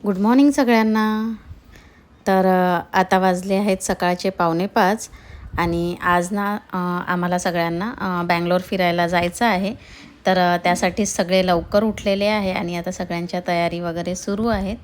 Good morning सगळ्यांना. तर आता वाजले आहेत सकाळचे पावणे पाच आणि आज ना आम्हाला सगळ्यांना बँगलोर फिरायला जायचं आहे. तर त्यासाठी सगळे लवकर उठलेले आहे आणि आता सगळ्यांच्या तयारी वगैरे सुरू आहेत.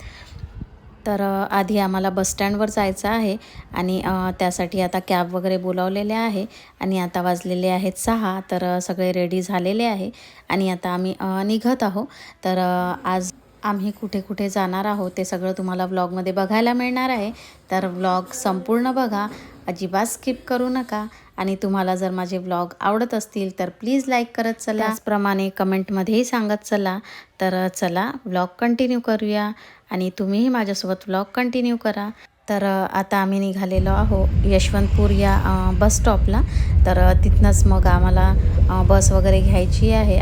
तर आधी आम्हाला बसस्टँडवर जायचं आहे आणि त्यासाठी आता कॅब वगैरे बोलावलेले आहे आणि आता वाजलेले आहेत सहा. तर सगळे रेडी झालेले आहे आणि आता आम्ही निघत आहो तर आज आम्ही कुठे कुठे जाणार आहोत ते सगळं तुम्हाला व्लॉगमध्ये बघायला मिळणार आहे. तर व्लॉग संपूर्ण बघा. अजिबात स्किप करू नका. आणि तुम्हाला जर माझे व्लॉग आवडत असतील तर प्लीज लाईक करत चला. त्याचप्रमाणे कमेंटमध्येही सांगत चला. तर चला व्लॉग कंटिन्यू करूया. आणि तुम्हीही माझ्यासोबत व्लॉग कंटिन्यू करा. तर आता आम्ही निघालेलो आहो यशवंतपूर या बस स्टॉपला तर तिथनंच मग आम्हाला बस वगैरे घ्यायची आहे.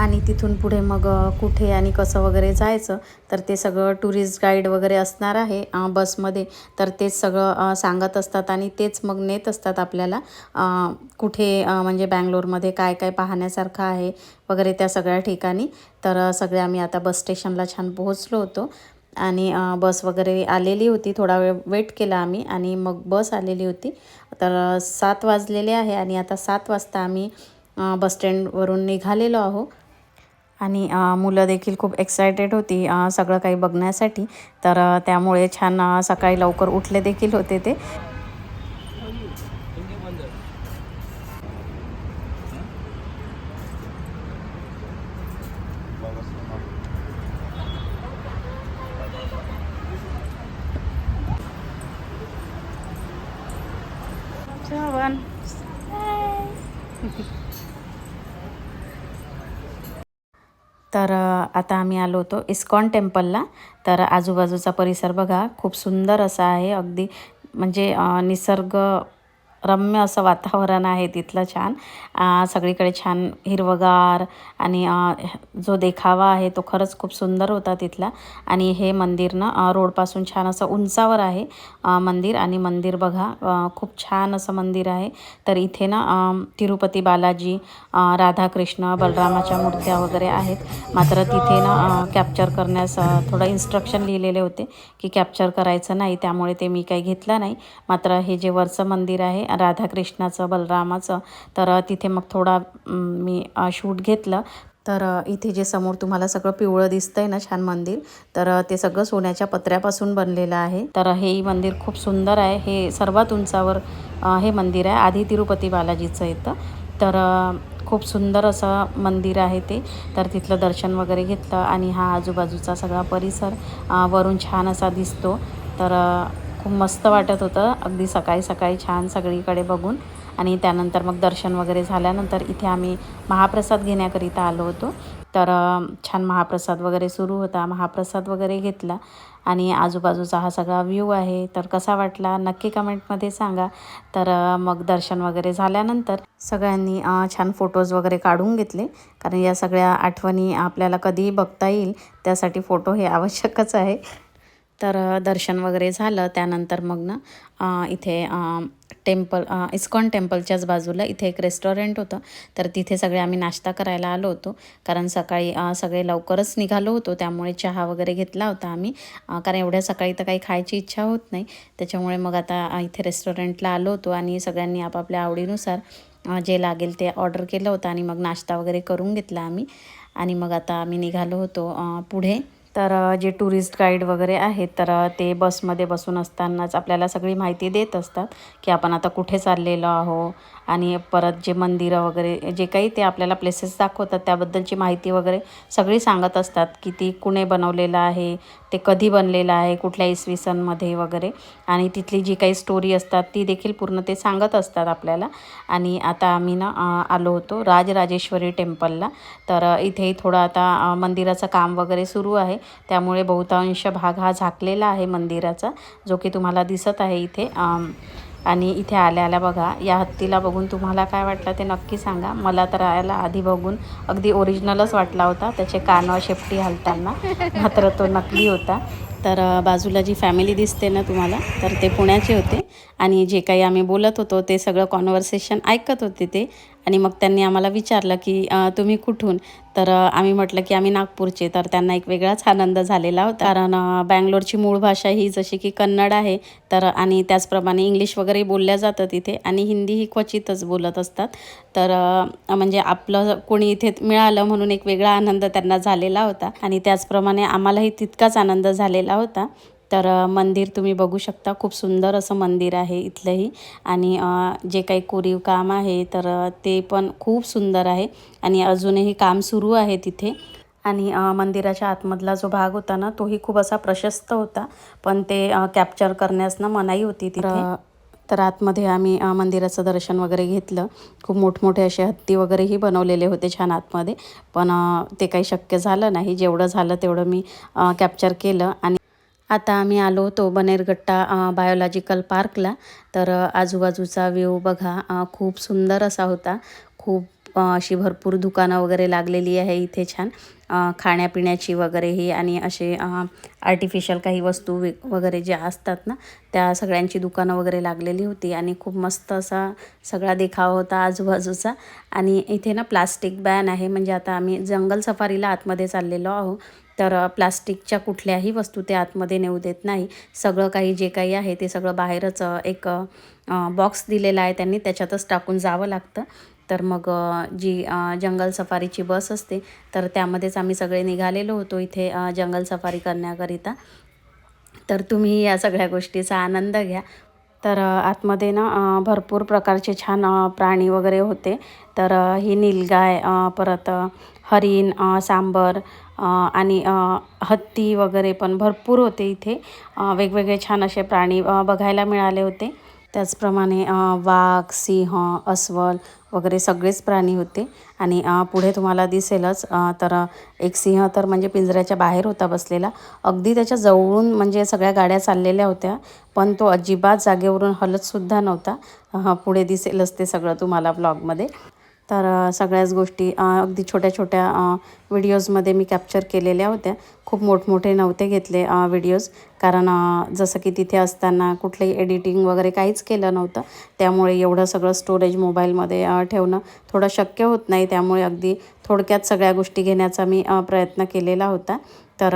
आणि तिथून पुढे मग कुठे आणि कसं वगैरे जायचं तर ते सगळं टुरिस्ट गाईड वगैरे असणार आहे बसमध्ये तर तेच सगळं सांगत असतात आणि तेच मग नेत असतात आपल्याला कुठे म्हणजे बँगलोरमध्ये काय काय पाहण्यासारखं आहे वगैरे त्या सगळ्या ठिकाणी. तर सगळे आम्ही आता बस स्टेशनला छान पोहोचलो होतो आणि बस वगैरे आलेली होती. थोडा वेळ वेट केला आम्ही आणि मग बस आलेली होती. तर सात वाजलेले आहे आणि आता सात वाजता आम्ही बसस्टँडवरून निघालेलो आहो. आणि मुलं देखील खूप एक्सायटेड होती सगळं काही बघण्यासाठी. तर त्यामुळे छान सकाळी लवकर उठले देखील होते ते. तर आता आम्ही आलो होतो इस्कॉन टेम्पलला. तर आजूबाजूचा परिसर बघा खूप सुंदर असा आहे. अगदी म्हणजे निसर्ग रम्य असं वातावरण आहे तिथलं छान. सगळीकडे छान हिरवगार आणि जो देखावा आहे तो खरंच खूप सुंदर होता तिथला. आणि हे मंदिर ना रोडपासून छान असं उंचावर आहे मंदिर. आणि मंदिर बघा खूप छान असं मंदिर आहे. तर इथे ना तिरुपती बालाजी राधाकृष्ण बलरामाच्या मूर्त्या वगैरे आहेत. मात्र तिथे ना कॅप्चर करण्यास थोडं इन्स्ट्रक्शन लिहिलेले होते की कॅप्चर करायचं नाही त्यामुळे ते मी काही घेतलं नाही. मात्र हे जे वरचं मंदिर आहे राधाकृष्णाचं बलरामाचं. तर तिथे मग थोडा मी शूट घेतलं. तर इथे जे समोर तुम्हाला सगळं पिवळं दिसतंय ना छान मंदिर तर ते सगळं सोन्याच्या पत्र्यापासून बनलेलं आहे. तर हे मंदिर खूप सुंदर आहे. हे सर्वात उंचावर हे मंदिर आहे. आधी तिरुपती बालाजीचं येतं. तर खूप सुंदर असं मंदिर आहे ते. तर तिथलं दर्शन वगैरे घेतलं आणि हा आजूबाजूचा सगळा परिसर वरून छान असा दिसतो. तर खूप मस्त वाटत होतं. अगदी सकाळी सकाळी छान सगळीकडे बघून. आणि त्यानंतर मग दर्शन वगैरे झाल्यानंतर इथे आम्ही महाप्रसाद घेण्याकरिता आलो होतो. तर छान महाप्रसाद वगैरे सुरू होता. महाप्रसाद वगैरे घेतला. आणि आजूबाजूचा हा सगळा व्ह्यू आहे. तर कसा वाटला? नक्की कमेंटमध्ये सांगा. तर मग दर्शन वगैरे झाल्यानंतर सगळ्यांनी छान फोटोज वगैरे काढून घेतले. कारण या सगळ्या आठवणी आपल्याला कधीही बघता येईल. त्यासाठी फोटो हे आवश्यकच आहे. तर दर्शन वगैरे झालं. त्यानंतर मग ना इथे टेम्पल इस्कॉन टेम्पलच्याच बाजूला इथे एक रेस्टॉरंट होतं. तर तिथे सगळे आम्ही नाश्ता करायला आलो होतो. कारण सकाळी सगळे लवकरच निघालो होतो. त्यामुळे चहा वगैरे घेतला होता आम्ही. कारण एवढ्या सकाळी तर काही खायची इच्छा होत नाही. त्याच्यामुळे मग आता इथे रेस्टॉरंटला आलो होतो आणि सगळ्यांनी आपापल्या आवडीनुसार जे लागेल ते ऑर्डर केलं होतं आणि मग नाश्ता वगैरे करून घेतला आम्ही. आणि मग आता आम्ही निघालो होतो पुढे. तर जे टुरिस्ट गाईड वगैरे आहेत तर ते बसमध्ये बसून असतानाच आपल्याला सगळी माहिती देत असतात की आपण आता कुठे चाललेलो आहो आणि परत जे मंदिरं वगैरे जे काही ते आपल्याला प्लेसेस दाखवतात त्याबद्दलची माहिती वगैरे सगळी सांगत असतात की ती कुणे बनवलेलं आहे ते कधी बनलेलं आहे कुठल्या इसवी सनमध्ये वगैरे. आणि तिथली जी काही स्टोरी असतात ती देखील पूर्ण ते सांगत असतात आपल्याला. आणि आता आम्ही ना आलो होतो राजराजेश्वरी टेम्पलला तर इथेही थोडं आता मंदिराचं काम वगैरे सुरू आहे. त्यामुळे बहुतांश भाग हा झाकलेला आहे मंदिराचा जो की तुम्हाला दिसत आहे इथे. आणि इथे आल्या आल्या बघा या हत्तीला बघून तुम्हाला काय वाटलं ते नक्की सांगा. मला तर याला आधी बघून अगदी ओरिजिनलच वाटला होता. त्याचे कान शेपटी हलताना मात्र तो नकली होता. तर बाजूला जी फॅमिली दिसते ना तुम्हाला तर ते पुण्याचे होते. आणि जे काही आम्ही बोलत होतो ते सगळं कॉन्व्हर्सेशन ऐकत होते ते. आणि मग त्यांनी आम्हाला विचारलं की तुम्ही कुठून? तर आम्ही म्हटलं की आम्ही नागपूरचे. तर त्यांना एक वेगळाच आनंद झालेला होता. कारण बँगलोरची मूळ भाषा ही जशी की कन्नड आहे तर आणि त्याचप्रमाणे इंग्लिश वगैरे बोलल्या जातं तिथे आणि हिंदी ही क्वचितच बोलत असतात. तर म्हणजे आपलं कोणी इथे मिळालं म्हणून एक वेगळा आनंद त्यांना झालेला होता. आणि त्याचप्रमाणे आम्हालाही तितकाच आनंद झालेला. होता. तर मंदिर तुम्ही बघू शकता. खूप सुंदर असं मंदिर आहे इथलंही. आणि जे काही कोरीव काम आहे तर ते पण खूप सुंदर आहे. आणि अजूनही काम सुरू आहे तिथे. आणि मंदिराच्या आतमधला जो भाग होता ना तोही खूप असा प्रशस्त होता. पण ते कॅप्चर करण्यास ना मनाई होती तिथे. तर आतमध्ये आम्ही मंदिराचं दर्शन वगैरे घेतलं. खूप मोठमोठे असे हत्ती वगैरेही बनवलेले होते छान आतमध्ये. पण ते काही शक्य झालं नाही. जेवढं झालं तेवढं मी कॅप्चर केलं. आणि आता आम्ही आलो होतो बनेरगट्टा बायोलॉजिकल पार्कला तर आजूबाजूचा व्ह्यू बघा खूप सुंदर असा होता. खूप अशी भरपूर दुकानं वगैरे लागलेली आहे इथे छान. खाण्यापिण्याची खाण्यापिण्याची वगैरेही आणि असे आर्टिफिशियल काही वस्तू वगैरे ज्या असतात ना त्या सगळ्यांची दुकानं वगैरे लागलेली होती आणि खूप मस्त असा सगळा देखावा होता आजूबाजूचा. आणि इथे ना प्लास्टिक बॅन आहे म्हणजे आता आम्ही जंगल सफारीला आतमध्ये चाललेलो आहो तर प्लास्टिकच्या कुठल्याही वस्तू ते आतमध्ये नेऊ देत नाही. सगळं काही जे काही आहे ते सगळं बाहेरच एक बॉक्स दिलेला आहे त्यांनी त्याच्यातच टाकून जावं लागतं. तर मग जी जंगल सफारीची बस असते तर त्यामध्येच आम्ही सगळे निघालेलो होतो इथे जंगल सफारी करण्याकरिता. तर तुम्ही या सगळ्या गोष्टीचा आनंद घ्या. तर आतमध्ये ना भरपूर प्रकारचे छान प्राणी वगैरे होते. तर ही नीलगाय परत हरिण सांबर आणि हत्ती वगैरे पण भरपूर होते इथे. वेगवेगळे छान असे प्राणी बघायला मिळाले होते. त्याचप्रमाणे वाघ सिंह अस्वल वगैरे सगळेच प्राणी होते. आणि पुढे तुम्हाला दिसेलच तर एक सिंह तर म्हणजे पिंजऱ्याच्या बाहेर होता बसलेला. अगदी त्याच्या जवळून म्हणजे सगळ्या गाड्या चाललेल्या होत्या पण तो अजिबात जागेवरून हलतसुद्धा नव्हता. पुढे दिसेलच ते सगळं तुम्हाला ब्लॉगमध्ये तर सगळ्याच गोष्टी अगदी छोट्या छोट्या व्हिडिओजमध्ये मी कॅप्चर केलेल्या होत्या. खूप मोठमोठे नव्हते घेतले व्हिडिओज. कारण जसं की तिथे असताना कुठलंही एडिटिंग वगैरे काहीच केलं नव्हतं. त्यामुळे एवढं सगळं स्टोरेज मोबाईलमध्ये ठेवणं थोडं शक्य होत नाही. त्यामुळे अगदी थोडक्यात सगळ्या गोष्टी घेण्याचा मी प्रयत्न केलेला होता. तर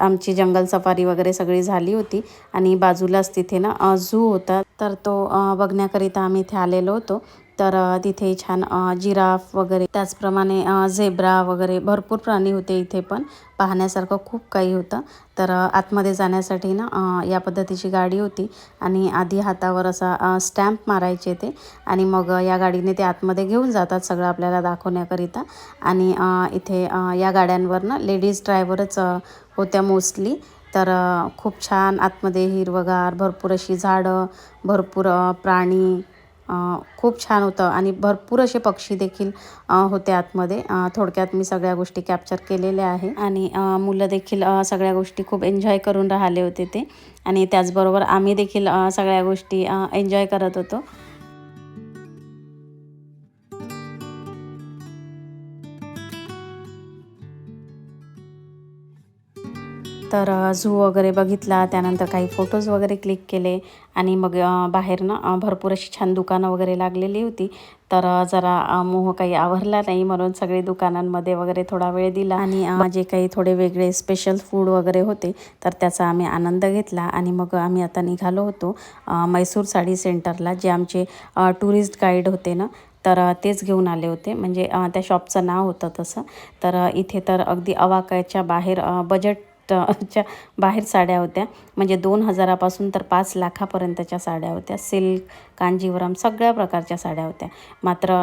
आमची जंगल सफारी वगैरे सगळी झाली होती. आणि बाजूलाच तिथे ना झू होता. तर तो बघण्याकरिता आम्ही इथे आलेलो होतो. तर तिथे छान जिराफ वगैरे त्याचप्रमाणे झेब्रा वगैरे भरपूर प्राणी होते इथे पण. पाहण्यासारखं खूप काही होतं. तर आतमध्ये जाण्यासाठी ना या पद्धतीची गाडी होती आणि आधी हातावर असा स्टॅम्प मारायचे ते आणि मग या गाडीने ते आतमध्ये घेऊन जातात सगळं आपल्याला दाखवण्याकरिता. आणि इथे या गाड्यांवर ना लेडीज ड्रायव्हरच होत्या मोस्टली. तर खूप छान आतमध्ये हिरवगार भरपूर अशी झाडं भरपूर प्राणी खूप छान होतं. आणि भरपूर असे पक्षी देखील होते आतमध्ये. थोडक्यात मी सगळ्या गोष्टी कॅप्चर केलेल्या आहे. आणि मुलं देखील सगळ्या गोष्टी खूप एन्जॉय करून राहिले होते ते. आणि त्याचबरोबर आम्ही देखील सगळ्या गोष्टी एन्जॉय करत होतो. तर झू वगैरे बघितला. त्यानंतर काही फोटोज वगैरे क्लिक केले. आणि मग बाहेर ना भरपूर अशी छान दुकानं वगैरे लागलेली होती. तर जरा मोह काही आवरला नाही म्हणून सगळे दुकानांमध्ये वगैरे थोडा वेळ दिला. आणि जे काही थोडे वेगळे स्पेशल फूड वगैरे होते तर त्याचा आम्ही आनंद घेतला. आणि मग आम्ही आता निघालो होतो अ, म्हैसूर साडी सेंटरला जे आमचे टुरिस्ट गाईड होते ना तर तेच घेऊन आले होते. म्हणजे त्या शॉपचं नाव होतं तसं. तर इथे तर अगदी अवाकायच्या बाहेर बजेट च्या बाहेर साड्या होत्या. म्हणजे दोन हजारापासून तर पाच लाखापर्यंतच्या साड्या होत्या. सिल्क कांजीवरम सगळ्या प्रकारच्या साड्या होत्या. मात्र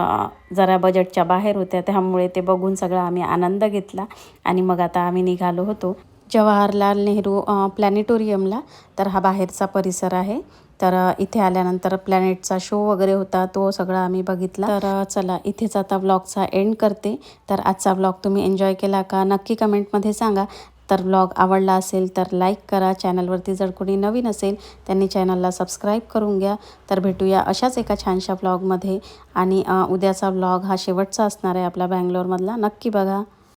जरा बजेटच्या बाहेर होत्या. त्यामुळे ते बघून सगळा आम्ही आनंद घेतला आणि मग आता आम्ही निघालो होतो. जवाहरलाल नेहरू प्लॅनेटोरियमला. तर हा बाहेरचा परिसर आहे. तर इथे आल्यानंतर प्लॅनेटचा शो वगैरे होता. तो सगळा आम्ही बघितला. तर चला इथेच आता व्लॉगचा एंड करते. तर आजचा ब्लॉग तुम्ही एन्जॉय केला का? नक्की कमेंटमध्ये सांगा. तर ब्लॉग आवडला असेल तर लाईक करा चॅनलवरती जर कोणी नवीन असेल त्यांनी चॅनलला सबस्क्राईब करून घ्या. तर भेटूया अशाच एका छानशा व्लॉगमध्ये आणि उद्याचा व्लॉग हा शेवटचा असणार आहे आपला बँगलोरमधला. नक्की बघा.